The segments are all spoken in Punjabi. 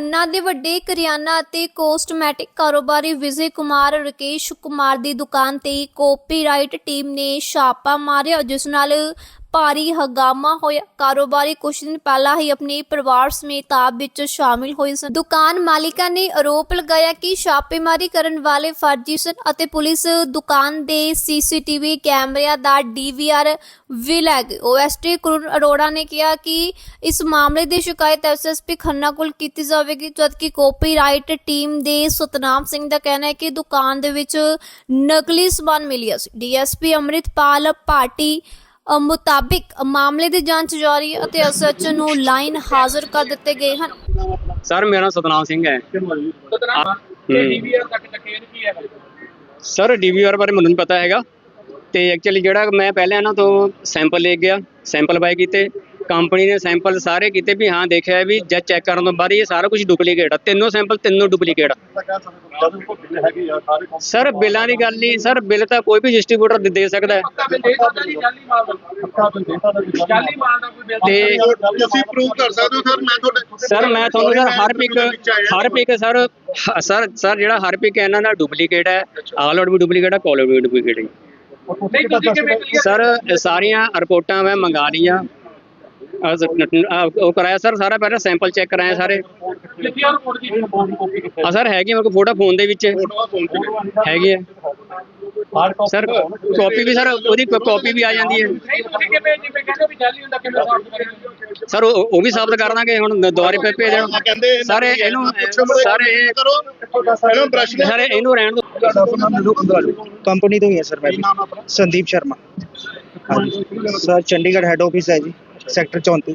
ਖੰਨਾ ਦੇ ਵੱਡੇ ਕਰਿਆਨਾ ਅਤੇ ਕੋਸਟਮੈਟਿਕ ਕਾਰੋਬਾਰੀ ਵਿਜੇ ਕੁਮਾਰ, ਰਕੇਸ਼ ਕੁਮਾਰ ਦੀ ਦੁਕਾਨ ਤੇ ਕਾਪੀਰਾਈਟ ਟੀਮ ਨੇ ਛਾਪਾ ਮਾਰਿਆ, ਜਿਸ ਨਾਲ ਭਾਰੀ ਹੰਗਾਮਾ ਹੋਇਆ। ਕਾਰੋਬਾਰੀ ਕੁਝ ਦਿਨ ਪਹਿਲਾਂ ਹੀ ਆਪਣੇ ਪਰਿਵਾਰ ਸਮੇਤ ਆਪ ਵਿੱਚ ਸ਼ਾਮਿਲ ਹੋਏ ਸਨ। ਦੁਕਾਨ ਮਾਲਿਕਾਂ ਨੇ ਆਰੋਪ ਲਗਾਇਆ ਕਿ ਛਾਪੇਮਾਰੀ ਕਰਨ ਵਾਲੇ ਫਰਜ਼ੀ ਸਨ ਅਤੇ ਪੁਲਿਸ ਦੁਕਾਨ ਦੇ ਸੀਸੀਟੀਵੀ ਕੈਮਰਿਆਂ ਦਾ ਡੀਵੀਆਰ ਵੀ ਲੈ ਗਈ ਓਐਸਟੀ ਕਰੁਣ ਅਰੋੜਾ ਨੇ ਕਿਹਾ ਕਿ ਇਸ ਮਾਮਲੇ ਦੀ ਸ਼ਿਕਾਇਤ ਐਸਐਸਪੀ ਖੰਨਾ ਕੋਲ ਕੀਤੀ ਜਾਵੇਗੀ, ਜਦਕਿ ਕਾਪੀਰਾਈਟ ਟੀਮ ਦੇ ਸਤਨਾਮ ਸਿੰਘ ਦਾ ਕਹਿਣਾ ਹੈ ਕਿ ਦੁਕਾਨ ਦੇ ਵਿੱਚ ਨਕਲੀ ਸਮਾਨ ਮਿਲਿਆ ਸੀ। ਡੀਐਸਪੀ ਅੰਮ੍ਰਿਤਪਾਲ ਭਾਟੀ ਮੁਤਾਬਿਕ ਮਾਮਲੇ ਦੀ ਜਾਂਚ ਜਾਰੀ ਹੈ ਅਤੇ ਐਸਐਚ ਨੂੰ ਲਾਈਨ ਹਾਜ਼ਰ ਕਰ ਦਿੱਤੇ ਗਏ ਹਨ। ਸਰ ਮੇਰਾ ਨਾਮ ਸਤਨਾਮ ਸਿੰਘ ਹੈ। ਸਤਨਾਮ ਡੀਵੀਆਰ ਤੱਕ ਚੱਕੇ ਕੀ ਹੈ? ਸਰ ਡੀਵੀਆਰ ਬਾਰੇ ਮੈਨੂੰ ਨਹੀਂ ਪਤਾ ਹੈਗਾ। ਤੇ ਐਕਚੁਅਲੀ ਜਿਹੜਾ ਮੈਂ ਪਹਿਲਾਂ ਇਹਨਾਂ ਤੋਂ ਸੈਂਪਲ ਲੈ ਗਿਆ ਸੈਂਪਲ ਬਾਈ ਕੀਤੇ ਕੰਪਨੀ ਨੇ ਸੈਂਪਲ ਸਾਰੇ ਕੀਤੇ ਵੀ ਹਾਂ ਦੇਖਿਆ ਵੀ ਜਦ ਚੈੱਕ ਕਰਨ ਤੋਂ ਬਾਅਦ ਇਹ ਸਾਰਾ ਕੁਝ ਡੁਪਲੀਕੇਟ ਆ। ਤਿੰਨੋਂ ਸੈਂਪਲ ਤਿੰਨੋਂ ਡੁਪਲੀਕੇਟ ਸਰ ਬਿੱਲਾਂ ਦੀ ਗੱਲ ਨਹੀਂ ਸਰ ਬਿੱਲ ਤਾਂ ਕੋਈ ਵੀ ਡਿਸਟ੍ਰੀਬਿਊਟਰ ਦੇ ਸਕਦਾ ਹੈ। ਤੇ ਤੁਸੀਂ ਪ੍ਰੂਵ ਕਰ ਸਕਦੇ ਹੋ ਸਰ ਮੈਂ ਤੁਹਾਡੇ ਸਰ ਮੈਂ ਤੁਹਾਨੂੰ ਸਰ ਹਰ ਪਿਕ ਹਰ ਪਿਕ ਸਰ ਸਰ ਸਰ ਜਿਹੜਾ ਹਰ ਪਿਕ ਇਹਨਾਂ ਦਾ ਡੁਪਲੀਕੇਟ ਹੈ। ਆਲ ਆਊਟ ਵੀ ਡੁਪਲੀਕੇਟ ਹੈ ਕਾਲ ਆਊਟ ਵੀ ਡੁਪਲੀਕੇਟ ਹੈ ਸਰ ਸਾਰੀਆਂ ਰਿਪੋਰਟਾਂ ਮੈਂ ਮੰਗਾ ਲਈਆਂ ਉਹ ਕਰਾਇਆ ਸਰ, ਸਾਰਾ ਪਹਿਲਾਂ ਸੈਂਪਲ ਚੈੱਕ ਕਰਾਇਆ ਸਾਰੇ। ਲਿਖੀ ਆ ਰਿਪੋਰਟ ਦੀ ਆ ਸਰ, ਹੈਗੀ ਮੇਰੇ ਕੋਲ ਫੋਟੋ ਫੋਨ ਦੇ ਵਿੱਚ। ਹੈਗੀ ਹੈ। ਸਰ ਕਾਪੀ ਵੀ ਸਰ, ਉਹਦੀ ਕਾਪੀ ਵੀ ਆ ਜਾਂਦੀ ਹੈ। ਸਰ, ਉਹ ਉਹ ਵੀ ਸਾਬਤ ਕਰ ਦਾਂਗੇ, ਹੁਣ ਦੁਬਾਰੇ ਪੇ ਭੇਜ ਦੇਣ। ਸਰ ਇਹਨੂੰ, ਸਰ, ਇਹ ਕਰੋ ਇਹਨੂੰ ਬ੍ਰਸ਼ ਸਰ ਇਹਨੂੰ ਰਹਿਣ ਦਿਓ। ਕੰਪਨੀ ਤੋਂ ਹੀ ਹੈ ਸਰ ਮੈਂ Sandeep Sharma. Sir, Chandigarh head office ਹੈ ਜੀ। ਸੈਕਟਰ 34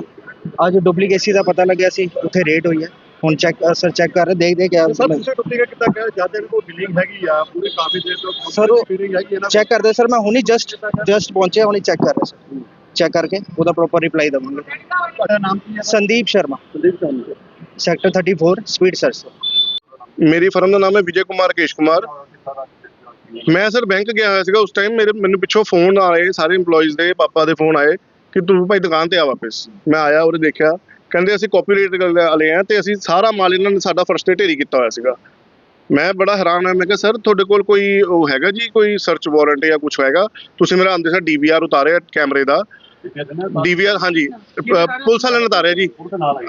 ਅੱਜ ਡੁਪਲੀਕੇਸੀ ਦਾ ਪਤਾ ਲੱਗਿਆ ਸੀ ਉੱਥੇ ਰੇਟ ਹੋਈ ਹੈ। ਹੁਣ ਚੈੱਕ ਸਰ ਚੈੱਕ ਕਰ ਰਹੇ ਦੇਖਦੇ ਕਿਆ ਸਰ ਤੁਸੀਂ ਡੁਪਲੀਕੇਟ ਕਿੱਦਾਂ ਕਿਹਾ? ਜਦ ਇਹਨੂੰ ਕੋਈ ਬਿਲਿੰਗ ਹੈਗੀ ਆ ਪੂਰੇ ਕਾਫੀ ਦੇਰ ਤੋਂ Sir, ਉਹ- ਫੀਲਿੰਗ ਹੈਗੀ ਇਹਨਾਂ ਚੈੱਕ ਕਰਦੇ ਸਰ ਮੈਂ ਹੁਣੀ ਜਸਟ ਜਸਟ ਪਹੁੰਚਿਆ ਹੁਣੀ ਚੈੱਕ ਕਰ ਰਿਹਾ ਸਰ ਚੈੱਕ ਕਰਕੇ ਉਹਦਾ ਪ੍ਰੋਪਰ ਰਿਪਲਾਈ ਦਵਾਂਗੇ। ਤੁਹਾਡਾ ਨਾਮ ਕੀ ਹੈ? Sandeep Sharma. Sector 34 speed sir ਮੇਰੀ ਫਰਮ ਦਾ ਨਾਮ ਹੈ ਵਿਜੇ ਕੁਮਾਰ ਕੇਸ਼ ਕੁਮਾਰ। ਮੈਂ ਸਰ ਬੈਂਕ ਗਿਆ ਹੋਇਆ ਸੀਗਾ ਉਸ ਟਾਈਮ ਮੇਰੇ ਮੈਨੂੰ ਪਿੱਛੋਂ ਫੋਨ ਆਏ ਸਾਰੇ EMPLOYEES ਦੇ ਪਾਪਾ ਦੇ ਫੋਨ ਆਏ। ਕਿ ਤੂੰ ਭਾਈ ਦੁਕਾਨ ਤੇ ਆ ਵਾਪਸ। ਮੈਂ ਆਇਆ, ਉਹਨੇ ਦੇਖਿਆ। ਕਹਿੰਦੇ, ਅਸੀਂ ਕਾਪੀਰਾਈਟ ਵਾਲੇ ਆ ਤੇ ਅਸੀਂ ਸਾਰਾ ਮਾਲ ਇਹਨਾਂ ਨੇ ਸਾਡਾ ਫਰਸਟ ਤੇ ਢੇਰੀ ਕੀਤਾ ਹੋਇਆ ਸੀਗਾ। ਮੈਂ ਬੜਾ ਹੈਰਾਨ ਹਾਂ ਮੈਂ ਕਿਹਾ, ਸਰ, ਤੁਹਾਡੇ ਕੋਲ ਕੋਈ ਉਹ ਹੈਗਾ ਜੀ? ਕੋਈ ਸਰਚ ਵਾਰੰਟ ਜਾਂ ਕੁਝ ਹੈਗਾ ਤੁਸੀਂ ਮੇਰਾ ਆਂਦੇ ਸਰ ਡੀਵੀਆਰ ਉਤਾਰਿਆ ਕੈਮਰੇ ਦਾ। ਡੀਵੀਆਰ ਹਾਂਜੀ। ਪੁਲਿਸ ਵਾਲਿਆਂ ਨੇ ਉਤਾਰਿਆ ਜੀ।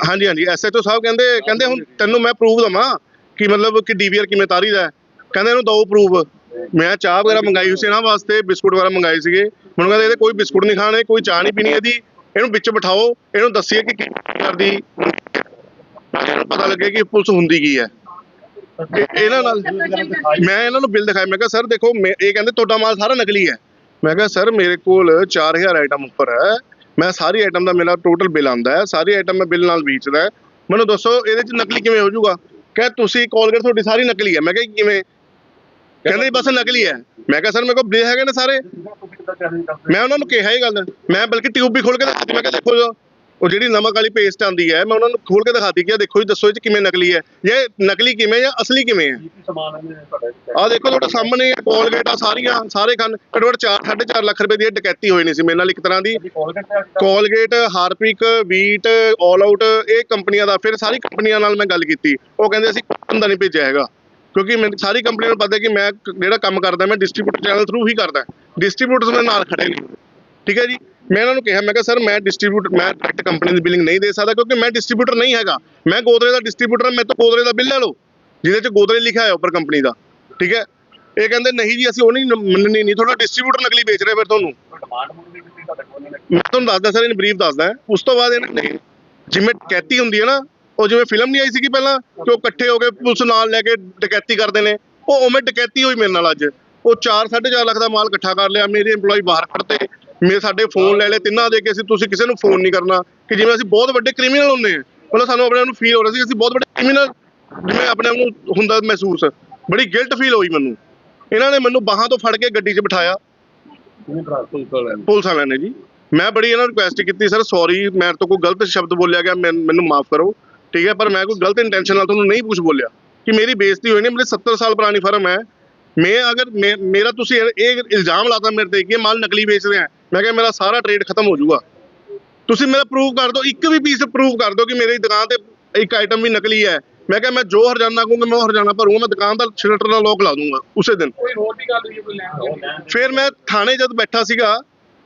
ਹਾਂਜੀ ਹਾਂਜੀ। ਐਸਐਚਓ ਸਾਹਿਬ ਕਹਿੰਦੇ ਕਹਿੰਦੇ ਹੁਣ ਤੈਨੂੰ ਮੈਂ ਪ੍ਰੂਫ ਦਵਾਂ ਕਿ ਮਤਲਬ ਕਿ ਡੀਵੀਆਰ ਕਿਵੇਂ ਤਾਰੀਦਾ ਹੈ? ਕਹਿੰਦੇ, ਇਹਨੂੰ ਦੋ ਪ੍ਰੂਫ ਮੈਂ ਚਾਹ ਵਗੈਰਾ ਮੰਗਾਈ ਹੋਈ ਸੀ ਇਹਨਾਂ ਵਾਸਤੇ, ਬਿਸਕੁਟ ਵਗੈਰਾ ਮੰਗਾਏ ਸੀਗੇ। ਮੈਨੂੰ ਕਹਿੰਦੇ ਇਹਦੇ ਕੋਈ ਬਿਸਕੁਟ ਨਹੀਂ ਖਾਣੇ, ਕੋਈ ਚਾਹ ਨਹੀਂ ਪੀਣੀ ਇਹਦੀ। ਇਹਨੂੰ ਵਿੱਚ ਬਿਠਾਓ, ਇਹਨੂੰ ਦੱਸੀਏ ਕਿ ਕੀ ਕਰਦੀ ਇਹਨੂੰ ਪਤਾ ਲੱਗੇ ਕਿ ਪੁਲਿਸ ਹੁੰਦੀ ਕੀ ਹੈ। ਇਹਨਾਂ ਨਾਲ ਮੈਂ ਇਹਨਾਂ ਨੂੰ ਬਿੱਲ ਦਿਖਾਇਆ। ਮੈਂ ਕਿਹਾ, ਸਰ, ਦੇਖੋ ਇਹ ਕਹਿੰਦੇ ਤੁਹਾਡਾ ਮਾਲ ਸਾਰਾ ਨਕਲੀ ਹੈ। ਮੈਂ ਕਿਹਾ, ਸਰ, ਮੇਰੇ ਕੋਲ 4000 ਆਈਟਮ ਉੱਪਰ ਹੈ। ਮੈਂ ਸਾਰੀ ਆਈਟਮ ਦਾ ਮੇਰਾ ਟੋਟਲ ਬਿੱਲ ਆਂਦਾ ਹੈ। ਸਾਰੀ ਆਈਟਮ ਮੈਂ ਬਿੱਲ ਨਾਲ ਵੇਚਦਾ ਮੈਨੂੰ ਦੱਸੋ, ਇਹਦੇ ਚ ਨਕਲੀ ਕਿਵੇਂ ਹੋ ਜਾਊਗਾ? ਕਹੇ, ਤੁਸੀਂ ਕੋਲਗੇਟ ਤੁਹਾਡੀ ਸਾਰੀ ਨਕਲੀ ਹੈ। ਮੈਂ ਕਿਹਾ ਕਿਵੇਂ ਕਹਿੰਦੇ ਜੀ ਬਸ ਨਕਲੀ ਹੈ। ਮੈਂ ਕਿਹਾ, ਸਰ, ਮੇਰੇ ਕੋਲ ਬਿੱਲ ਹੈਗੇ ਨੇ ਸਾਰੇ। ਮੈਂ ਉਹਨਾਂ ਨੂੰ ਕਿਹਾ ਇਹ ਗੱਲ। ਮੈਂ ਬਲਕਿ ਟਿਊਬ ਵੀ ਖੋਲ ਕੇ ਦਿਖਾਤੀ। ਮੈਂ ਕਿਹਾ, ਦੇਖੋ ਜੋ, ਉਹ ਜਿਹੜੀ ਨਮਕ ਵਾਲੀ ਪੇਸਟ ਆਂਦੀ ਹੈ, ਮੈਂ ਉਹਨਾਂ ਨੂੰ ਖੋਲ ਕੇ ਦਿਖਾਤੀ ਕਿ ਆਹ ਦੇਖੋ ਜੀ, ਦੱਸੋ ਇਹ ਚ ਕਿਵੇਂ ਨਕਲੀ ਹੈ। ਇਹ ਨਕਲੀ ਕਿਵੇਂ ਜਾਂ ਅਸਲੀ ਕਿਵੇਂ ਹੈ? ਆਹ ਦੇਖੋ, ਤੁਹਾਡੇ ਸਾਹਮਣੇ ਕੋਲਗੇਟ ਆ, ਸਾਰੀਆਂ, ਸਾਰੇ ਖਾਨ ਘੱਟੋ ਘੱਟ 4 4.5 ਲੱਖ ਰੁਪਏ ਦੀ ਡਕੈਤੀ ਹੋਈ ਨਹੀਂ ਸੀ। ਮੇਰੇ ਨਾਲ ਇੱਕ ਤਰ੍ਹਾਂ ਦੀ Colgate, Harpic Veet all out ਇਹ ਕੰਪਨੀਆਂ ਦਾ, ਫਿਰ ਸਾਰੀ ਕੰਪਨੀਆਂ ਨਾਲ ਮੈਂ ਗੱਲ ਕੀਤੀ। ਉਹ ਕਹਿੰਦੇ, ਅਸੀਂ ਬੰਦਾ ਨਹੀਂ ਭੇਜਿਆ ਹੈਗਾ। ਕਿਉਂਕਿ ਮੈਨੂੰ ਸਾਰੀ ਕੰਪਨੀਆਂ ਨੂੰ ਪਤਾ ਹੈ ਕਿ ਮੈਂ ਜਿਹੜਾ ਕੰਮ ਕਰਦਾ, ਮੈਂ ਡਿਸਟ੍ਰੀਬਿਊਟਰ ਚੈਨਲ ਥਰੂ ਹੀ ਕਰਦਾ। ਡਿਸਟ੍ਰੀਬਿਊਟਰਸ ਮੇਰੇ ਨਾਲ ਖੜੇ ਨੇ। ਠੀਕ ਹੈ ਜੀ? ਮੈਂ ਇਹਨਾਂ ਨੂੰ ਕਿਹਾ, ਮੈਂ ਕਿਹਾ, ਸਰ, ਮੈਂ ਡਿਸਟ੍ਰੀਬਿਊਟਰ ਮੈਂ ਡਾਇਰੈਕਟ ਕੰਪਨੀ ਦੀ ਬਿਲਿੰਗ ਨਹੀਂ ਦੇ ਸਕਦਾ ਕਿਉਂਕਿ ਮੈਂ ਡਿਸਟ੍ਰੀਬਿਊਟਰ ਨਹੀਂ ਹੈਗਾ। ਮੈਂ ਗੋਦਰੇ ਦਾ ਡਿਸਟ੍ਰੀਬਿਊਟਰ ਮੈਂ ਤਾਂ ਗੋਦਰੇ ਦਾ ਬਿੱਲ ਲੈ ਲਓ, ਜਿਹਦੇ 'ਚ ਗੋਦਰੇ ਲਿਖਿਆ ਹੋਇਆ ਉੱਪਰ ਕੰਪਨੀ ਦਾ। ਠੀਕ ਹੈ? ਇਹ ਕਹਿੰਦੇ, ਨਹੀਂ ਜੀ, ਅਸੀਂ ਉਹ ਨਹੀਂ ਮੰਨਣੀ ਨਹੀਂ। ਤੁਹਾਡਾ ਡਿਸਟ੍ਰੀਬਿਊਟਰ ਨਕਲੀ ਵੇਚ ਰਿਹਾ ਫਿਰ ਤੁਹਾਨੂੰ। ਮੈਂ ਤੁਹਾਨੂੰ ਦੱਸਦਾ, ਸਰ ਇਹਨੂੰ ਬਰੀਫ ਦੱਸਦਾ। ਉਸ ਤੋਂ ਬਾਅਦ ਇਹਨਾਂ ਨੇ, ਜਿਵੇਂ ਡਕੈਤੀ ਹੁੰਦੀ ਹੈ ਨਾ ਉਹ ਜਿਵੇਂ ਫਿਲਮ ਨਹੀਂ ਆਈ ਸੀਗੀ ਪਹਿਲਾਂ ਕਿ ਉਹ ਇਕੱਠੇ ਹੋ ਕੇ ਪੁਲਿਸ ਨਾਲ ਲੈ ਕੇ ਡਕੈਤੀ ਕਰਦੇ ਨੇ। ਉਹ ਉਵੇਂ ਡਕੈਤੀ ਹੋਈ ਮੇਰੇ ਨਾਲ ਅੱਜ। ਉਹ 4 4.5 ਲੱਖ ਦਾ ਮਾਲ ਇਕੱਠਾ ਕਰ ਲਿਆ, ਮੇਰੇ EMPLOYE ਬਾਹਰ ਕੱਢਤੇ ਮੇਰੇ ਸਾਡੇ ਫੋਨ ਲੈ ਲਏ, ਤਿੰਨਾਂ ਦੇ ਕੇ ਅਸੀਂ ਤੁਸੀਂ ਕਿਸੇ ਨੂੰ ਫੋਨ ਨਹੀਂ ਕਰਨਾ। ਕਿ ਜਿਵੇਂ ਅਸੀਂ ਬਹੁਤ ਵੱਡੇ ਕ੍ਰਿਮੀਨਲ ਹੁੰਦੇ ਹਾਂ। ਮਤਲਬ ਸਾਨੂੰ ਆਪਣੇ ਆਪ ਨੂੰ ਫੀਲ ਹੋ ਰਿਹਾ ਸੀ ਅਸੀਂ ਬਹੁਤ ਵੱਡੇ ਕ੍ਰਿਮੀਨਲ ਜਿਵੇਂ ਆਪਣੇ ਆਪ ਨੂੰ ਹੁੰਦਾ ਮਹਿਸੂਸ। ਬੜੀ ਗਿਲਟ ਫੀਲ ਹੋਈ ਮੈਨੂੰ। ਇਹਨਾਂ ਨੇ ਮੈਨੂੰ ਬਾਹਾਂ ਤੋਂ ਫੜ ਕੇ ਗੱਡੀ 'ਚ ਬਿਠਾਇਆ। ਪੁਲਿਸ ਵਾਲਿਆਂ ਨੇ ਜੀ। ਮੈਂ ਬੜੀ ਇਹਨਾਂ ਨੂੰ ਰਿਕੁਐਸਟ ਕੀਤੀ ਸਰ ਸੌਰੀ ਮੇਰੇ ਤੋਂ ਕੋਈ ਗਲਤ ਸ਼ਬਦ ਬੋਲਿਆ ਗਿਆ ਮੈਨ- ਮੈਨੂੰ ਮਾਫ ਕਰੋ। ਠੀਕ ਹੈ ਪਰ ਮੈਂ ਕੋਈ ਗਲਤ ਇੰਟੈਂਸ਼ਨ ਨਾਲ ਤੁਹਾਨੂੰ ਨਹੀਂ ਕੁਝ ਬੋਲਿਆ ਕਿ ਮੇਰੀ ਬੇਇੱਜ਼ਤੀ ਹੋਈ ਨਹੀਂ ਮੇਰੇ 70 ਸਾਲ ਪੁਰਾਣੀ ਫਰਮ ਹੈ। ਮੈਂ ਅਗਰ ਮੇਰਾ ਤੁਸੀਂ ਇਹ ਇਲਜ਼ਾਮ ਲਾਤਾ ਮੇਰੇ ਤੇ ਕਿ ਮਾਲ ਨਕਲੀ ਵੇਚਦੇ ਆ ਮੈਂ ਕਿਹਾ ਮੇਰਾ ਸਾਰਾ ਟ੍ਰੇਡ ਖਤਮ ਹੋ ਜਾਊਗਾ। ਤੁਸੀਂ ਮੇਰਾ ਪ੍ਰੂਫ ਕਰ ਦਿਓ ਇੱਕ ਵੀ ਪੀਸ ਪ੍ਰੂਫ ਕਰ ਦਿਓ ਕਿ ਮੇਰੀ ਦੁਕਾਨ ਤੇ ਇੱਕ ਆਈਟਮ ਵੀ ਨਕਲੀ ਹੈ। ਮੈਂ ਕਿਹਾ ਮੈਂ ਜੋ ਹਰਜਾਨਾ ਕਹੂੰਗਾ ਮੈਂ ਉਹ ਹਰਜਾਨਾ ਭਰੂੰਗਾ ਮੈਂ ਦੁਕਾਨ ਦਾ ਸ਼ਟਰ ਦਾ ਲੋਕ ਲਾ ਦੂੰਗਾ ਉਸੇ ਦਿਨ। ਕੋਈ ਹੋਰ ਵੀ ਗੱਲ ਹੋਈ ਕੋਈ ਲੈਣ ਫਿਰ ਮੈਂ ਥਾਣੇ ਜਦ ਬੈਠਾ ਸੀਗਾ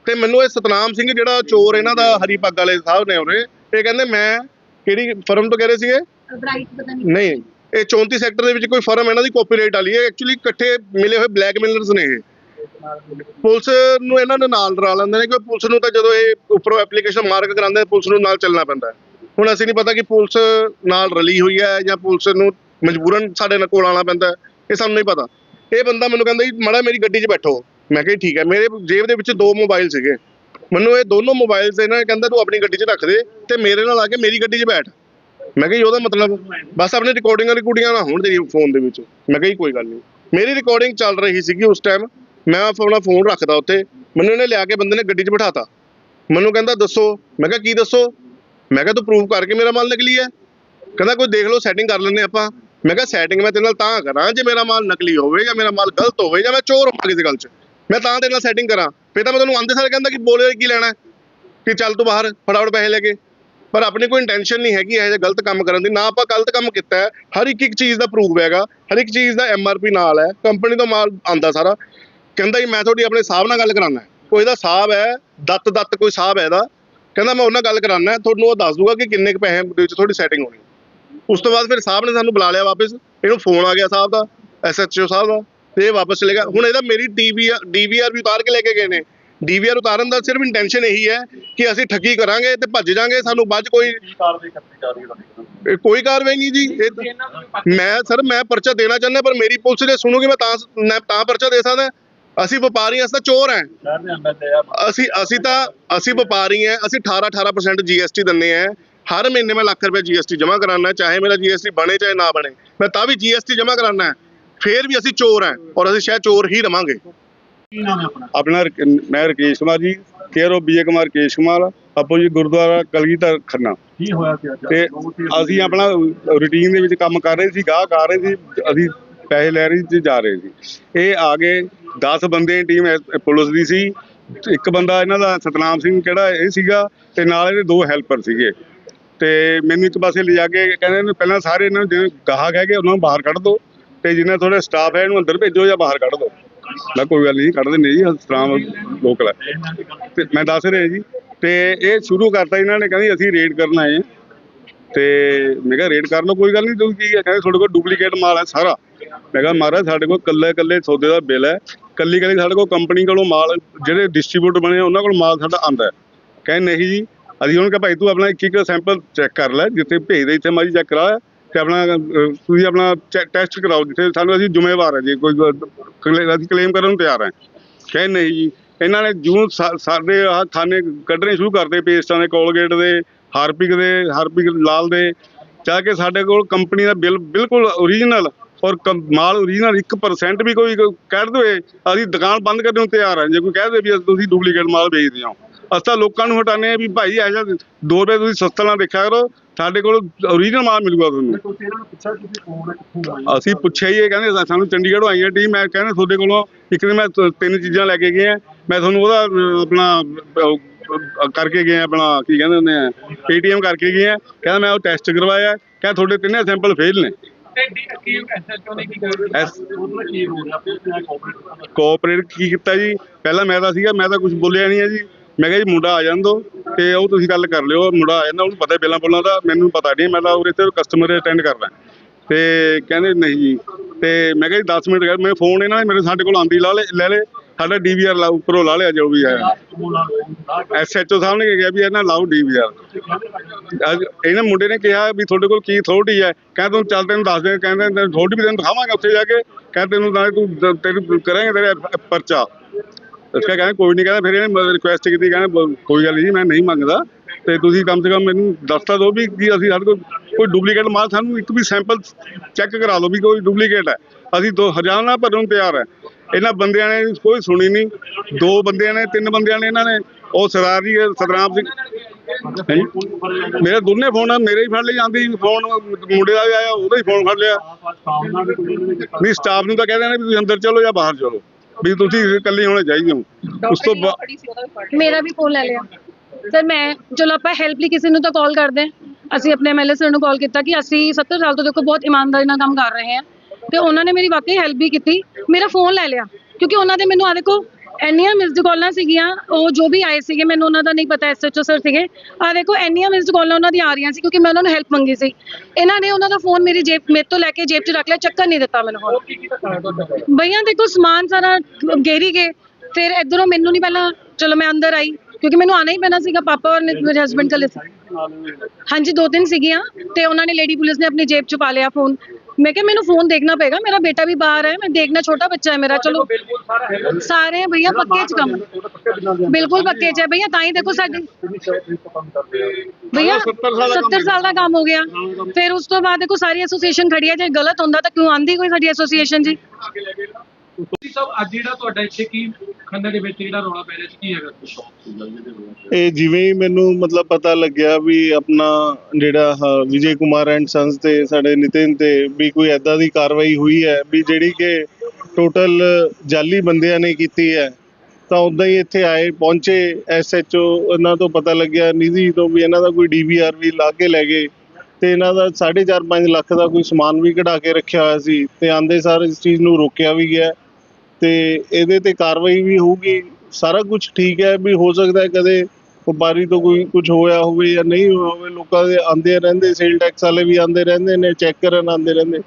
ਤੇ ਮੈਨੂੰ ਇਹ ਸਤਨਾਮ ਸਿੰਘ ਜਿਹੜਾ ਚੋਰ ਇਹਨਾਂ ਦਾ ਹਰੀ ਪੱਗ ਵਾਲੇ ਸਾਹਿਬ ਨੇ ਉਰੇ ਇਹ ਕਹਿੰਦੇ ਮੈਂ ਕਿਹੜੀ ਫਰਮ ਤੋਂ ਕਹਿ ਰਹੇ ਸੀਗੇ ਬ੍ਰਾਈਟ ਪਤਾ ਨਹੀਂ ਨਹੀਂ ਇਹ 34 ਸੈਕਟਰ ਦੇ ਵਿੱਚ ਕੋਈ ਫਰਮ ਇਹਨਾਂ ਦੀ ਕਾਪੀਰਾਈਟ ਵਾਲੀ ਹੈ ਐਕਚੁਅਲੀ ਇਕੱਠੇ ਮਿਲੇ ਹੋਏ ਬਲੈਕਮੇਲਰਸ ਨੇ ਇਹ ਪੁਲਿਸ ਨੂੰ ਇਹਨਾਂ ਨੇ ਨਾਲ ਰਲਾ ਲੈਂਦੇ ਨੇ ਕਿ ਪੁਲਿਸ ਨੂੰ ਤਾਂ ਜਦੋਂ ਇਹ ਉੱਪਰੋਂ ਐਪਲੀਕੇਸ਼ਨ ਮਾਰਕ ਕਰਾਉਂਦੇ ਪੁਲਿਸ ਨੂੰ ਨਾਲ ਚੱਲਣਾ ਪੈਂਦਾ। ਹੁਣ ਅਸੀਂ ਨਹੀਂ ਪਤਾ ਕਿ ਪੁਲਿਸ ਨਾਲ ਰਲੀ ਹੋਈ ਹੈ ਜਾਂ ਪੁਲਿਸ ਨੂੰ ਮਜਬੂਰਨ ਸਾਡੇ ਨਾਲ ਕੋਲ ਆਉਣਾ ਪੈਂਦਾ। ਇਹ ਸਾਨੂੰ ਨਹੀਂ ਪਤਾ ਇਹ ਬੰਦਾ ਮੈਨੂੰ ਕਹਿੰਦਾ ਜੀ ਮਾੜਾ ਮੇਰੀ ਗੱਡੀ 'ਚ ਬੈਠੋ ਮੈਂ ਕਿਹਾ ਠੀਕ ਹੈ ਮੇਰੇ ਜੇਬ ਦੇ ਵਿੱਚ ਦੋ ਮੋਬਾਈਲ ਸੀਗੇ ਮੈਨੂੰ ਇਹ ਦੋਨੋਂ ਮੋਬਾਈਲਸ ਇਹਨਾਂ ਨੇ ਕਹਿੰਦਾ ਤੂੰ ਆਪਣੀ ਗੱਡੀ 'ਚ ਰੱਖ ਦੇ ਤੇ ਮੇਰੇ ਨਾਲ ਆ ਕੇ ਮੇਰੀ ਗੱਡੀ 'ਚ ਬੈਠ। ਮੈਂ ਕਿਹਾ ਜੀ, ਉਹਦਾ ਮਤਲਬ ਬਸ ਆਪਣੇ ਰਿਕਾਰਡਿੰਗਾਂ ਰਿਕਾਰਡਿੰਗਾਂ ਨਾ ਹੋਣ ਤੇਰੀ ਫੋਨ ਦੇ ਵਿੱਚ। ਮੈਂ ਕਿਹਾ ਜੀ, ਕੋਈ ਗੱਲ ਨਹੀਂ। ਮੇਰੀ ਰਿਕਾਰਡਿੰਗ ਚੱਲ ਰਹੀ ਸੀਗੀ ਉਸ ਟਾਈਮ ਮੈਂ ਆਪਣਾ ਫੋਨ ਰੱਖਦਾ ਉੱਤੇ ਮੈਨੂੰ ਇਹਨੇ ਲਿਆ ਕੇ ਬੰਦੇ ਨੇ ਗੱਡੀ 'ਚ ਬਿਠਾਤਾ। ਮੈਨੂੰ ਕਹਿੰਦਾ, ਦੱਸੋ। ਮੈਂ ਕਿਹਾ, ਕੀ ਦੱਸੋ? ਮੈਂ ਕਿਹਾ, ਤੂੰ ਪ੍ਰੂਫ ਕਰਕੇ ਮੇਰਾ ਮਾਲ ਨਕਲੀ ਹੈ ਕਹਿੰਦਾ, ਕੋਈ ਦੇਖ ਲਓ ਸੈਟਿੰਗ ਕਰ ਲੈਂਦੇ ਆਪਾਂ। ਮੈਂ ਕਿਹਾ ਸੈਟਿੰਗ ਮੈਂ ਤੇਰੇ ਨਾਲ ਤਾਂ ਕਰਾਂ, ਜੇ ਮੇਰਾ ਮਾਲ ਨਕਲੀ ਹੋਵੇ ਜਾਂ ਮੇਰਾ ਮਾਲ ਗਲਤ ਹੋਵੇ ਜਾਂ ਮੈਂ ਚੋਰ ਹੋਵਾਂ ਕਿਸੇ ਗੱਲ 'ਚ। ਮੈਂ ਤਾਂ ਤੇਰੇ ਨਾਲ ਸੈਟਿੰਗ ਕਰਾਂ। ਫਿਰ ਤਾਂ ਮੈਂ ਤੁਹਾਨੂੰ ਆਂਦੇ ਸਾਰੇ ਕਹਿੰਦਾ ਕਿ ਬੋਲੇ ਕੀ ਲੈਣਾ ਕਿ ਚੱਲ ਤੂੰ ਬਾਹਰ, ਫਟਾਫਟ ਪੈਸੇ ਲੈ ਕੇ। ਪਰ ਆਪਣੀ ਕੋਈ ਇੰਟੈਂਸ਼ਨ ਨਹੀਂ ਹੈਗੀ ਇਹ ਜਿਹਾ ਗਲਤ ਕੰਮ ਕਰਨ ਦੀ। ਨਾ ਆਪਾਂ ਗਲਤ ਕੰਮ ਕੀਤਾ ਹੈ, ਹਰ ਇੱਕ ਇੱਕ ਚੀਜ਼ ਦਾ ਪ੍ਰੂਫ ਹੈਗਾ। ਹਰ ਇੱਕ ਚੀਜ਼ ਦਾ ਐਮਆਰਪੀ ਨਾਲ ਹੈ। ਕੰਪਨੀ ਤੋਂ ਮਾਲ ਆਂਦਾ ਸਾਰਾ। ਕਹਿੰਦਾ ਜੀ, ਮੈਂ ਤੁਹਾਡੀ ਆਪਣੇ ਸਾਹਿਬ ਨਾਲ ਗੱਲ ਕਰਾਉਣਾ ਕੋਈ ਇਹਦਾ ਸਾਹਬ ਹੈ, ਦੱਤ ਦੱਤ ਕੋਈ ਸਾਹਿਬ ਹੈ ਇਹਦਾ। ਕਹਿੰਦਾ ਮੈਂ ਉਹਨਾਂ ਨਾਲ ਗੱਲ ਕਰਾਉਣਾ ਤੁਹਾਨੂੰ ਉਹ ਦੱਸ ਦੂਗਾ ਕਿ ਕਿੰਨੇ ਕੁ ਪੈਸੇ ਦੇ ਵਿੱਚ ਤੁਹਾਡੀ ਸੈਟਿੰਗ ਹੋਣੀ ਉਸ ਤੋਂ ਬਾਅਦ ਫਿਰ ਸਾਹਿਬ ਨੇ ਸਾਨੂੰ ਬੁਲਾ ਲਿਆ ਵਾਪਸ। ਇਹਨੂੰ ਫੋਨ ਆ ਗਿਆ ਸਾਹਿਬ ਦਾ ਐਸਐਚਓ ਸਾਹਿਬ ਦਾ। ਤੇ ਵਾਪਸ ਚਲੇ ਗਿਆ ਹੁਣ ਇਹਦਾ ਮੇਰੀ ਡੀਵੀਆਰ ਡੀਵੀਆਰ ਵੀ ਉਤਾਰ ਕੇ ਲੈ ਕੇ ਗਏ ਨੇ। ਡੀਵੀਆਰ ਉਤਾਰਨ ਦਾ ਸਿਰਫ ਇੰਟੈਂਸ਼ਨ ਇਹੀ ਹੈ ਕਿ ਅਸੀਂ ਠੱਗੀ ਕਰਾਂਗੇ ਤੇ ਭੱਜ ਜਾਾਂਗੇ। ਸਾਨੂੰ ਬਾਅਦ ਕੋਈ ਕੋਈ ਕਾਰਵਾਈ ਨਹੀਂ ਜੀ। ਮੈਂ ਸਰ ਮੈਂ ਪਰਚਾ ਦੇਣਾ ਚਾਹੁੰਦਾ ਪਰ ਮੇਰੀ ਪੁਲਿਸ ਜੇ ਸੁਣੂਗੀ ਮੈਂ ਤਾਂ ਮੈਂ ਤਾਂ ਪਰਚਾ ਦੇ ਸਕਦਾ। ਅਸੀਂ ਵਪਾਰੀ ਅਸੀਂ ਤਾਂ ਚੋਰ ਹਾਂ। ਅਸੀਂ ਅਸੀਂ ਤਾਂ ਅਸੀਂ ਵਪਾਰੀ ਹਾਂ ਅਸੀਂ 18 18% ਜੀਐਸਟੀ ਦਿੰਦੇ ਆ ਹਰ ਮਹੀਨੇ ਮੈਂ ਲੱਖ ਰੁਪਏ ਜੀਐਸਟੀ ਜਮ੍ਹਾਂ ਕਰਾਉਣਾ ਚਾਹੇ ਮੇਰਾ ਜੀਐਸਟੀ ਬਣੇ ਚਾਹੇ ਨਾ ਬਣੇ। ਮੈਂ ਤਾਂ ਵੀ ਜੀਐਸਟੀ ਜਮ੍ਹਾਂ ਕਰਾਉਣਾ ਹੈ ਫੇਰ ਵੀ ਅਸੀਂ ਚੋਰ ਹਾਂ ਔਰ ਅਸੀਂ ਸ਼ਾਇਦ ਚੋਰ ਹੀ ਰਵਾਂਗੇ। ਕੀ ਨਾਮ ਹੈ ਆਪਣਾ? ਆਪਣਾ ਰਕ- ਮੈਂ ਰਕੇਸ਼ ਕੁਮਾਰ ਜੀ ਕੇਅਰ ਆਫ ਵਿਜੇ ਕੁਮਾਰ ਕੇਸ਼ ਕੁਮਾਰ ਆਪੋ ਜੀ ਗੁਰਦੁਆਰਾ ਕਲਗੀਧਰ ਖੰਨਾ। ਕੀ ਹੋਇਆ ਸੀ ਅੱਜ? ਤੇ ਅਸੀਂ ਆਪਣਾ ਰੂਟੀਨ ਦੇ ਵਿੱਚ ਕੰਮ ਕਰ ਰਹੇ ਸੀ ਗਾਹਕ ਆ ਰਹੇ ਸੀ ਅਸੀਂ ਪੈਸੇ ਲੈ ਰਹੇ ਸੀ ਤੇ ਜਾ ਰਹੇ ਸੀ। ਇਹ ਆ ਗਏ 10 ਬੰਦੇ ਟੀਮ ਪੁਲਿਸ ਦੀ ਸੀ ਇੱਕ ਬੰਦਾ ਇਹਨਾਂ ਦਾ ਸਤਨਾਮ ਸਿੰਘ ਕਿਹੜਾ ਇਹ ਸੀਗਾ ਤੇ ਨਾਲ ਇਹਦੇ ਦੋ ਹੈਲਪਰ ਸੀਗੇ। ਤੇ ਮੈਨੂੰ ਇੱਕ ਪਾਸੇ ਲਿਜਾ ਕੇ ਕਹਿੰਦੇ ਨੇ ਪਹਿਲਾਂ ਸਾਰੇ ਇਹਨਾਂ ਨੂੰ ਜਿਹੜੇ ਗਾਹਕ ਹੈਗੇ ਉਹਨਾਂ ਨੂੰ ਬਾਹਰ ਕੱਢ ਦਿਓ ਤੇ ਜਿੰਨਾ ਤੁਹਾਡਾ ਸਟਾਫ ਹੈ, ਇਹਨੂੰ ਅੰਦਰ ਭੇਜੋ ਜਾਂ ਬਾਹਰ ਕੱਢ ਦਿਓ ਮੈਂ ਕੋਈ ਗੱਲ ਨਹੀਂ, ਕੱਢ ਦਿੰਦੇ ਜੀ ਸਤਨਾਮ ਲੋਕਲ ਹੈ। ਤੇ ਮੈਂ ਦੱਸ ਰਿਹਾ ਜੀ, ਤੇ ਇਹ ਸ਼ੁਰੂ ਕਰਤਾ, ਇਹਨਾਂ ਨੇ ਕਹਿੰਦੇ ਅਸੀਂ ਰੇਡ ਕਰਨ ਆਏ ਹਾਂ। ਤੇ ਮੈਂ ਕਿਹਾ ਰੇਡ ਕਰ ਲਓ, ਕੋਈ ਗੱਲ ਨਹੀਂ, ਤੁਸੀਂ ਕੀ ਹੈ? ਕਹਿੰਦੇ, ਤੁਹਾਡੇ ਕੋਲ ਡੁਪਲੀਕੇਟ ਮਾਲ ਹੈ ਸਾਰਾ। ਮੈਂ ਕਿਹਾ, ਮਹਾਰਾਜ, ਸਾਡੇ ਕੋਲ ਕੱਲੇ ਕੱਲੇ ਸੌਦੇ ਦਾ ਬਿੱਲ ਹੈ। ਕੱਲੀ ਕੱਲੀ ਸਾਡੇ ਕੋਲ ਕੰਪਨੀ ਕੋਲੋਂ ਮਾਲ, ਜਿਹੜੇ ਡਿਸਟ੍ਰੀਬਿਊਟਰ ਬਣੇ ਉਹਨਾਂ ਕੋਲ ਮਾਲ ਸਾਡਾ ਆਂਦਾ ਹੈ। ਕਹਿੰਦੇ, ਨਹੀਂ ਜੀ, ਅਸੀਂ ਉਹਨਾਂ ਕਿਹਾ, ਭਾਈ, ਤੂੰ ਆਪਣਾ ਇੱਕ ਇੱਕ ਸੈਂਪਲ ਚੈੱਕ ਕਰ ਲੈ, ਜਿੱਥੇ ਭੇਜਦੇ ਇੱਥੇ ਮਾਰੀ ਚੈੱਕ ਕਰਾ। ਤੇ ਆਪਣਾ ਅਹ, ਤੁਸੀਂ ਆਪਣਾ ਟੈਸਟ ਕਰਾਓ ਜਿੱਥੇ ਸਾਨੂੰ ਅਸੀਂ ਜ਼ਿੰਮੇਵਾਰ ਹੈ ਜੀ ਕੋਈ ਕਲੇ- ਅਸੀਂ ਕਲੇਮ ਕਰਨ ਨੂੰ ਤਿਆਰ ਹਾਂ। ਕਹਿੰਦੇ ਨਹੀਂ ਜੀ ਇਹਨਾਂ ਨੇ ਜੂਨ ਸਾ- ਸਾਡੇ ਆਹ ਖਾਨੇ ਕੱਢਣੇ ਸ਼ੁਰੂ ਕਰਦੇ ਪੇਸਟਾਂ ਦੇ ਕੋਲਗੇਟ ਦੇ ਹਾਰਪਿਕ ਦੇ ਹਾਰਪਿਕ ਲਾਲ ਦੇ ਚਾਹ ਕੇ ਸਾਡੇ ਕੋਲ ਕੰਪਨੀ ਦਾ ਬਿੱਲ ਬਿਲਕੁਲ ਓਰੀਜਨਲ ਔਰ ਕੰ- ਮਾਲ ਓਰੀਜਨਲ 1% ਵੀ ਕੋਈ ਕਹਿ ਦੇਵੇ ਅਸੀਂ ਦੁਕਾਨ ਬੰਦ ਕਰਨ ਨੂੰ ਤਿਆਰ ਹਾਂ। ਜੇ ਕੋਈ ਕਹਿ ਦੇ ਵੀ ਅਸੀਂ- ਤੁਸੀਂ ਡੁਪਲੀਕੇਟ ਮਾਲ ਵੇਚਦੇ ਹੋ ਅਸੀਂ ਤਾਂ ਲੋਕਾਂ ਨੂੰ ਹਟਾਉਂਦੇ ਹਾਂ ਵੀ ਭਾਈ ਇਹ ਜਿਹਾ 2 ਰੁਪਏ ਤੁਸੀਂ ਸਸਤਾ ਨਾ ਦੇਖਿਆ ਕਰੋ ਸਾਡੇ ਕੋਲ ਓਰੀਜਨਲ ਮਾਲ ਮਿਲੂਗਾ ਤੁਹਾਨੂੰ। ਤੁਸੀਂ ਇਹਨਾਂ ਨੂੰ ਪੁੱਛਿਆ ਤੁਸੀਂ ਕੌਣ ਹੈ ਕਿੱਥੋਂ ਆਏ ਅਸੀਂ ਪੁੱਛਿਆ ਹੀ ਇਹ ਕਹਿੰਦੇ ਸਾ- ਸਾਨੂੰ ਚੰਡੀਗੜ੍ਹੋਂ ਆਈ ਹੈ ਟੀਮ ਮੈਂ ਕਹਿੰਦਾ ਤੁਹਾਡੇ ਕੋਲੋਂ ਇੱਕ ਦਿਨ ਮੈਂ ਤ- ਤਿੰਨ ਚੀਜ਼ਾਂ ਲੈ ਕੇ ਗਿਆ। ਮੈਂ ਤੁਹਾਨੂੰ ਉਹਦਾ ਅਹ, ਆਪਣਾ ਅਹ, ਅਹ, ਕਰਕੇ ਗਿਆ ਆਪਣਾ ਕੀ ਕਹਿੰਦੇ ਹੁੰਦੇ ਆ ਏਟੀਐਮ ਕਰਕੇ ਗਿਆ। ਕਹਿੰਦਾ ਮੈਂ ਉਹ ਟੈਸਟ ਕਰਵਾਇਆ। ਕਹਿੰਦਾ ਤੁਹਾਡੇ ਤਿੰਨੇ ਸੈਂਪਲ ਫੇਲ ਨੇ। ਤੇ ਡੀ ਕੀ ਐਸਐਚਓ ਨੇ ਕੀ ਕਰ ਐਸ ਉਹਦਾ ਕੀ ਹੋ ਗਿਆ ਫਿਰ ਮੈਂ ਕੋਆਪਰੇਟ ਕੋਆਪਰੇਟ ਕੀ ਕੀਤਾ ਜੀ? ਪਹਿਲਾਂ ਮੈਂ ਤਾਂ ਸੀਗਾ ਮੈਂ ਤਾਂ ਕੁਝ ਬੋਲਿਆ ਨਹੀਂ ਹੈ ਜੀ। ਮੈਂ ਕਿਹਾ ਜੀ ਮੁੰਡਾ ਆ ਜਾਣ ਦੋ ਤੇ ਉਹ ਤੁਸੀਂ ਗੱਲ ਕਰ ਲਿਓ, ਮੁੰਡਾ ਆ ਜਾਂਦਾ, ਉਹਨੂੰ ਪਤਾ ਬਿਲਾਂ ਬੁਲਾਂ ਦਾ, ਮੈਨੂੰ ਪਤਾ ਨਹੀਂ, ਮੈਂ ਤਾਂ ਉਰੇ ਤੇ ਕਸਟਮਰ ਅਟੈਂਡ ਕਰਦਾ। ਤੇ ਕਹਿੰਦੇ ਨਹੀਂ ਜੀ, ਤੇ ਮੈਂ ਕਿਹਾ ਜੀ 10 ਮਿੰਟ ਮੈਂ ਫੋਨ ਇਹਨਾਂ ਨੇ ਮੇਰੇ ਸਾਡੇ ਕੋਲ ਆਂਦੀ ਲਾ ਲੈ ਲੈ ਲੈ, ਸਾਡਾ ਡੀਵੀਆਰ ਲਾ ਉੱਪਰੋਂ ਲਾ ਲਿਆ ਜੋ ਵੀ ਹੈ। ਐਸਐਚਓ ਸਾਹਿਬ ਨੇ ਕਿਹਾ ਵੀ ਇਹਨਾਂ ਲਾਓ ਡੀਵੀਆਰ ਅੱਜ ਇਹਨਾਂ ਮੁੰਡੇ ਨੇ ਕਿਹਾ ਵੀ ਤੁਹਾਡੇ ਕੋਲ ਕੀ ਅਥਾਰਟੀ ਹੈ ਕਹਿੰਦੇ ਤੂੰ ਚੱਲ ਤੈਨੂੰ ਦੱਸ ਦੇ, ਕਹਿੰਦੇ ਅਥਾਰਟੀ ਵੀ ਤੈਨੂੰ ਦਿਖਾਵਾਂਗੇ ਉੱਥੇ ਜਾ ਕੇ ਕਹਿੰਦੇ ਤੈਨੂੰ ਨਾਲੇ ਤੂੰ ਦ- ਕਰਾਂਗੇ ਤੇਰੇ ਪਰਚਾ। ਇਸ ਕਹਿੰਦਾ ਕੋਈ ਨਹੀਂ ਕਹਿੰਦਾ ਫਿਰ ਇਹਨੇ ਰਿਕੁਐਸਟ ਕੀਤੀ ਕਹਿੰਦਾ ਕੋਈ ਗੱਲ ਨਹੀਂ ਜੀ, ਮੈਂ ਨਹੀਂ ਮੰਗਦਾ। ਤੇ ਤੁਸੀਂ ਕਮ ਸੇ ਕਮ ਮੈਨੂੰ ਦੱਸ ਤਾਂ ਦਿਓ ਵੀ ਕੀ ਅਸੀਂ ਸਾਡੇ ਕੋਲ ਕੋਈ ਡੁਪਲੀਕੇਟ ਮਾਲ ਸਾਨੂੰ ਇੱਕ ਵੀ ਸੈਂਪਲ ਚੈੱਕ ਕਰਾ ਦਿਓ ਵੀ ਕੋਈ ਡੁਪਲੀਕੇਟ ਹੈ। ਅਸੀਂ ਦੋ ਹਜ਼ਾਰ ਨਾਲ ਭਰਨ ਨੂੰ ਤਿਆਰ ਹੈ। ਇਹਨਾਂ ਬੰਦਿਆਂ ਨੇ ਕੋਈ ਸੁਣੀ ਨਹੀਂ ਦੋ ਬੰਦਿਆਂ ਨੇ ਤਿੰਨ ਬੰਦਿਆਂ ਨੇ ਇਹਨਾਂ ਨੇ ਉਹ ਸਰਾਰ ਜੀ ਸਤਨਾਮ ਸਿੰਘ। ਹੈਂ? ਮੇਰੇ ਦੋਨੇ ਫੋਨ ਮੇਰੇ ਹੀ ਫੜ ਲਈ ਜਾਂਦੀ ਫੋਨ ਮੁੰਡੇ ਦਾ ਵੀ ਆਇਆ ਉਹਦਾ ਹੀ ਫੋਨ ਫੜ ਲਿਆ। ਨਹੀਂ ਸਟਾਫ ਨੂੰ ਤਾਂ ਕਹਿੰਦੇ ਨੇ ਵੀ ਤੁਸੀਂ ਅੰਦਰ ਚਲੋ ਜਾਂ ਬਾਹਰ ਚਲੋ। ਵੀ ਤੁਸੀਂ ਇਕੱਲੇ ਹੋਣੇ ਚਾਹੀਦੇ ਹੋ। ਉਸ ਤੋਂ ਬਾ- ਮੇਰਾ ਵੀ ਫੋਨ ਲੈ ਲਿਆ। ਸਰ ਮੈਂ ਚਲੋ ਆਪਾਂ ਹੈਲਪ ਲਈ ਕਿਸੇ ਨੂੰ ਤਾਂ ਕਾਲ ਕਰਦੇ ਹਾਂ। ਅਸੀਂ ਆਪਣੇ ਐਮਐਲਏ ਸਰ ਨੂੰ ਕਾਲ ਕੀਤਾ ਕਿ ਅਸੀਂ 70 ਸਾਲ ਤੋਂ ਦੇਖੋ ਬਹੁਤ ਇਮਾਨਦਾਰੀ ਨਾਲ ਕੰਮ ਕਰ ਰਹੇ ਹਾਂ। ਤੇ ਉਹਨਾਂ ਨੇ ਮੇਰੀ ਵਾਕਈ ਹੈਲਪ ਵੀ ਕੀਤੀ। ਮੇਰਾ ਫੋਨ ਲੈ ਲਿਆ। ਕਿਉਂਕਿ ਉਹਨਾਂ ਦੇ ਮੈਨੂੰ ਆ ਦੇਖੋ ਇੰਨੀਆਂ ਮਿਸਡ ਕਾਲਾਂ ਸੀਗੀਆਂ, ਉਹ ਜੋ ਵੀ ਆਏ ਸੀਗੇ, ਮੈਨੂੰ ਉਹਨਾਂ ਦਾ ਨਹੀਂ ਪਤਾ ਐਸਐਚਓ ਸਰ ਸੀਗੇ। ਆ ਦੇਖੋ, ਇੰਨੀਆਂ ਮਿਸਡ ਕਾਲਾਂ ਉਹਨਾਂ ਦੀਆਂ ਆ ਰਹੀਆਂ ਸੀ, ਕਿਉਂਕਿ ਮੈਂ ਉਹਨਾਂ ਨੂੰ ਹੈਲਪ ਮੰਗੀ ਸੀ। ਇਹਨਾਂ ਨੇ ਉਹਨਾਂ ਦਾ ਫੋਨ ਮੇਰੀ ਜੇਬ, ਮੇਰੇ ਤੋਂ ਲੈ ਕੇ ਜੇਬ 'ਚ ਰੱਖ ਲਿਆ, ਚੱਕਰ ਨਹੀਂ ਦਿੱਤਾ ਮੈਨੂੰ ਫੋਨ ਭਈਆ ਦੇਖੋ, ਸਮਾਨ ਸਾਰਾ ਗੇਰੀ ਗਏ। ਫਿਰ ਇਧਰੋਂ ਮੈਨੂੰ ਨਹੀਂ ਪਹਿਲਾਂ, ਚਲੋ ਮੈਂ ਅੰਦਰ ਆਈ, ਕਿਉਂਕਿ ਮੈਨੂੰ ਆਣਾ ਹੀ ਪੈਣਾ ਸੀਗਾ, ਪਾਪਾ ਔਰ ਮੇਰੇ ਹਸਬੰਡ ਕੱਲੇ ਹਾਂਜੀ, ਦੋ ਤਿੰਨ ਸੀਗੀਆਂ, ਤੇ ਉਹਨਾਂ ਨੇ ਲੇਡੀ ਪੁਲਿਸ ਨੇ ਆਪਣੀ ਜੇਬ ਚ ਪਾ ਲਿਆ ਫੋਨ ਮੈਂ ਕਿਹਾ ਮੈਨੂੰ ਫੋਨ ਦੇਖਣਾ ਪਏਗਾ ਮੇਰਾ ਬੇਟਾ ਵੀ ਬਾਹਰ ਹੈ ਮੈਂ ਦੇਖਣਾ ਛੋਟਾ ਬੱਚਾ ਹੈ ਮੇਰਾ ਚਲੋ। ਬਿਲਕੁਲ ਸਾਰਾ ਹੈਗਾ। ਸਾਰੇ ਭਈਆ ਪੱਕੇ ਚ ਕੰਮ ਬਿਲਕੁਲ ਪੱਕੇ ਚ ਹੈ ਭਈਆ ਤਾਂ ਹੀ ਦੇਖੋ ਸਾਡੇ। ਭਈਆ 70 ਸਾਲ ਦਾ ਕੰਮ ਹੋ ਗਿਆ। ਫਿਰ ਉਸ ਤੋਂ ਬਾਅਦ ਦੇਖੋ ਸਾਰੀ ਐਸੋਸੀਏਸ਼ਨ ਖੜੀ ਹੈ ਜੇ ਗਲਤ ਹੁੰਦਾ ਤਾਂ ਕਿਉਂ ਆਂਦੀ ਕੋਈ ਸਾਡੀ ਐਸੋਸੀਏਸ਼ਨ ਜੀ? ਤੁਸੀਂ ਸਭ ਅੱਜ ਜਿਹੜਾ ਤੁਹਾਡਾ ਇੱਥੇ ਕੀ ਖੰਨਾ ਦੇ ਵਿੱਚ ਜਿਹੜਾ ਰੌਲਾ ਪੈ ਰਿਹਾ ਸੀ, ਕੀ ਹੈਗਾ? ਇਹ ਜਿਵੇਂ ਹੀ ਮੈਨੂੰ ਮਤਲਬ ਪਤਾ ਲੱਗਿਆ ਵੀ ਆਪਣਾ ਜਿਹੜਾ ਆਹ ਵਿਜੇ ਕੁਮਾਰ ਐਂਡ ਸੰਸ ਤੇ ਸਾਡੇ ਨਿਤਿਨ ਤੇ ਵੀ ਕੋਈ ਐਦਾਂ ਦੀ ਕਾਰਵਾਈ ਹੋਈ ਹੈ ਵੀ ਜਿਹੜੀ ਕਿ ਟੋਟਲ ਜਾਲੀ ਬੰਦਿਆਂ ਨੇ ਕੀਤੀ ਹੈ, ਤਾਂ ਉਦਾਂ ਹੀ ਇੱਥੇ ਆਏ, ਪਹੁੰਚੇ ਐਸਐਚਓ ਇਹਨਾਂ ਤੋਂ ਪਤਾ ਲੱਗਿਆ, ਨਿਧੀ ਤੋਂ ਵੀ ਇਹਨਾਂ ਦਾ ਕੋਈ ਡੀਵੀਆਰ ਵੀ ਲਾ ਕੇ ਲੈ ਗਏ, ਤੇ ਇਹਨਾਂ ਦਾ 4.5 5 ਲੱਖ ਦਾ ਕੋਈ ਸਮਾਨ ਵੀ ਕਢਾ ਕੇ ਰੱਖਿਆ ਹੋਇਆ ਸੀ, ਤੇ ਆਂਦੇ ਸਾਰ ਇਸ ਚੀਜ਼ ਨੂੰ ਰੋਕਿਆ ਵੀ ਗਿਆ। ਤੇ ਇਹਦੇ ਤੇ ਕਾਰਵਾਈ ਵੀ ਹੋਊਗੀ। ਸਾਰਾ ਕੁਝ ਠੀਕ ਹੈ ਵੀ ਹੋ ਸਕਦਾ ਹੈ ਕਦੇ ਵਪਾਰੀ ਤੋਂ ਕੋਈ ਕੁਝ ਹੋਇਆ ਹੋਵੇ ਜਾਂ ਨਹੀਂ ਹੋਇਆ ਹੋਵੇ, ਲੋਕਾਂ ਦੇ ਆਂਦੇ ਰਹਿੰਦੇ ਸੇਲ ਟੈਕਸ ਵਾਲੇ ਵੀ ਆਂਦੇ ਰਹਿੰਦੇ ਨੇ ਚੈੱਕ ਕਰਨ ਆਂਦੇ ਰਹਿੰਦੇ।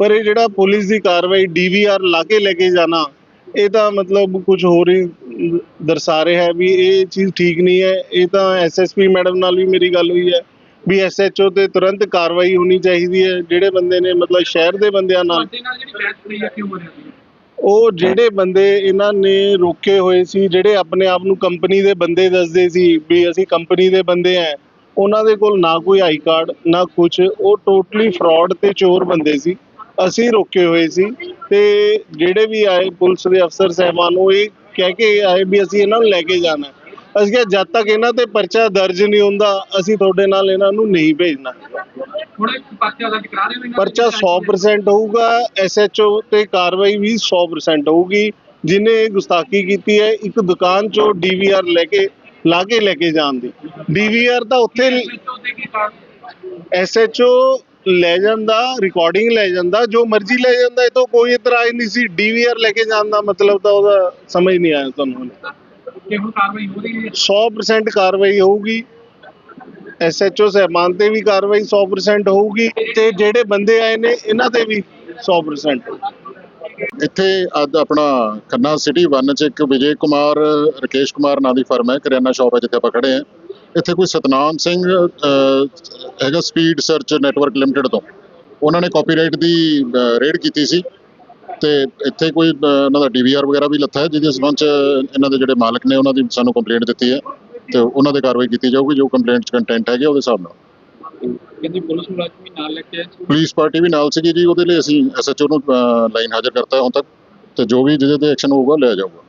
ਪਰ ਇਹ ਜਿਹੜਾ ਪੁਲਿਸ ਦੀ ਕਾਰਵਾਈ ਡੀਵੀਆਰ ਲਾ ਕੇ ਲੈ ਕੇ ਜਾਣਾ, ਇਹ ਤਾਂ ਮਤਲਬ ਕੁਝ ਹੋਰ ਹੀ ਦਰਸਾ ਰਿਹਾ ਹੈ ਵੀ ਇਹ ਚੀਜ਼ ਠੀਕ ਨਹੀਂ ਹੈ। ਇਹ ਤਾਂ ਐਸਐਸਪੀ ਮੈਡਮ ਨਾਲ ਵੀ ਮੇਰੀ ਗੱਲ ਹੋਈ ਹੈ ਵੀ ਐਸਐਚਓ ਤੇ ਤੁਰੰਤ ਕਾਰਵਾਈ ਹੋਣੀ ਚਾਹੀਦੀ ਹੈ। ਜਿਹੜੇ ਬੰਦੇ ਨੇ ਮਤਲਬ ਸ਼ਹਿਰ ਦੇ ਬੰਦਿਆਂ ਨਾਲ ਤੁਹਾਡੇ ਨਾਲ ਜਿਹੜੀ ਬਹਿਸ ਹੋਈ ਹੈ, ਕਿਉਂ ਹੋ ਰਹੀ ਸੀ ਉਹ ਜਿਹੜੇ ਬੰਦੇ ਇਹਨਾਂ ਨੇ ਰੋਕੇ ਹੋਏ ਸੀ, ਜਿਹੜੇ ਆਪਣੇ ਆਪ ਨੂੰ ਕੰਪਨੀ ਦੇ ਬੰਦੇ ਦੱਸਦੇ ਸੀ ਵੀ ਅਸੀਂ ਕੰਪਨੀ ਦੇ ਬੰਦੇ ਆ ਉਹਨਾਂ ਦੇ ਕੋਲ ਨਾ ਕੋਈ ਆਈ ਕਾਰਡ ਨਾ ਕੁਝ ਉਹ ਟੋਟਲੀ ਫਰਾਡ ਤੇ ਚੋਰ ਬੰਦੇ ਸੀ, ਅਸੀਂ ਰੋਕੇ ਹੋਏ ਸੀ ਤੇ ਜਿਹੜੇ ਵੀ ਆਏ ਪੁਲਿਸ ਦੇ ਅਫਸਰ ਸਹਿਬਾਨ, ਉਹ ਇਹ ਕਹਿ ਕੇ ਆਏ ਵੀ ਅਸੀਂ ਇਹਨਾਂ ਨੂੰ ਲੈ ਕੇ ਜਾਣਾ ਅਸੀਂ ਕਿਹਾ ਜਦ ਤੱਕ ਇਹਨਾਂ ਤੇ ਪਰਚਾ ਦਰਜ ਨਹੀਂ ਹੁੰਦਾ ਅਸੀਂ ਤੁਹਾਡੇ ਨਾਲ ਇਹਨਾਂ ਨੂੰ ਨਹੀਂ ਭੇਜਣਾ। ਪਰਚਾ ਅਲੱਗ ਕਰਾ ਰਹੇ ਹੋ ਇਹਨਾਂ ਪਰਚਾ 100% ਹੋਊਗਾ ਐਸਐਚਓ ਤੇ ਕਾਰਵਾਈ ਵੀ 100% ਹੋਊਗੀ। ਜਿਨੇ ਗੁਸਤਾਖੀ ਕੀਤੀ ਹੈ ਇੱਕ ਦੁਕਾਨ ਚੋਂ ਡੀਵੀਆਰ ਲੈ ਕੇ ਲਾ ਕੇ ਲੈ ਕੇ ਜਾਣ ਦੀ। ਡੀਵੀਆਰ ਤਾਂ ਉੱਥੇ ਐਸਐਚਓ ਲੈ ਜਾਂਦਾ ਰਿਕਾਰਡਿੰਗ ਲੈ ਜਾਂਦਾ ਜੋ ਮਰਜ਼ੀ ਲੈ ਜਾਂਦਾ ਇਹ ਤੋਂ ਕੋਈ ਇਤਰਾਜ਼ ਨਹੀਂ ਸੀ। ਡੀਵੀਆਰ ਲੈ ਕੇ ਜਾਣ ਦਾ ਮਤਲਬ ਤਾਂ ਉਹਦਾ ਸਮਝ ਨਹੀਂ ਆਇਆ ਤੁਹਾਨੂੰ ਹਲੇ। ਕਿ ਹੁਣ ਕਾਰਵਾਈ ਹੋ ਰਹੀ ਹੈ? 100% ਕਾਰਵਾਈ ਹੋਊਗੀ। ਐਸਐਚਓ ਸਹਿਬਾਨ ਤੇ ਵੀ ਕਾਰਵਾਈ 100% ਹੋਊਗੀ ਤੇ ਜਿਹੜੇ ਬੰਦੇ ਆਏ ਨੇ ਇਹਨਾਂ ਤੇ ਵੀ 100% ਇੱਥੇ ਅੱਜ ਆਪਣਾ ਖੰਨਾ ਸਿਟੀ 1 ਚ ਇੱਕ ਵਿਜੇ ਕੁਮਾਰ ਰਕੇਸ਼ ਕੁਮਾਰ ਨਾਂ ਦੀ ਫਰਮ ਹੈ ਕਰਿਆਨਾ ਸ਼ਾਪ ਹੈ ਜਿੱਥੇ ਆਪਾਂ ਖੜੇ ਹਾਂ। ਇੱਥੇ ਕੋਈ ਸਤਨਾਮ ਸਿੰਘ ਹੈਗਾ ਸਪੀਡ ਸਰਚ ਨੈਟਵਰਕ ਲਿਮਟਿਡ ਤੋਂ। ਉਹਨਾਂ ਨੇ ਕਾਪੀਰਾਈਟ ਦੀ ਰੇਡ ਕੀਤੀ ਸੀ। ਤੇ ਇੱਥੇ ਕੋਈ ਉਹਨਾਂ ਦਾ ਡੀਵੀਆਰ ਵਗੈਰਾ ਵੀ ਲੱਥਾ ਹੈ ਜਿਹਦੇ ਸਬੰਧ ਚ ਇਹਨਾਂ ਦੇ ਜਿਹੜੇ ਮਾਲਕ ਨੇ ਉਹਨਾਂ ਦੀ ਸਾਨੂੰ ਕੰਪਲੇਂਟ ਦਿੱਤੀ ਹੈ ਤੇ ਉਹਨਾਂ ਦੇ ਕਾਰਵਾਈ ਕੀਤੀ ਜਾਊਗੀ ਜੋ ਕੰਪਲੇਂਟ ਚ ਕੰਟੈਂਟ ਹੈਗੇ ਉਹਦੇ ਹਿਸਾਬ ਨਾਲ। ਕਹਿੰਦੇ ਪੁਲਿਸ ਮੁਲਾਜ਼ਮ ਵੀ ਨਾਲ ਲੈ ਕੇ ਆਏ ਸੀ? ਪੁਲਿਸ ਪਾਰਟੀ ਵੀ ਨਾਲ ਸੀਗੀ ਜੀ ਉਹਦੇ ਲਈ ਅਸੀਂ ਐਸਐਚਓ ਨੂੰ ਲਾਈਨ ਹਾਜ਼ਰ ਕਰਤਾ ਹੁਣ ਤੱਕ ਤੇ ਜੋ ਵੀ ਜਿਹਦੇ ਤੇ ਐਕਸ਼ਨ ਹੋਊਗਾ ਲਿਆ ਜਾਊਗਾ।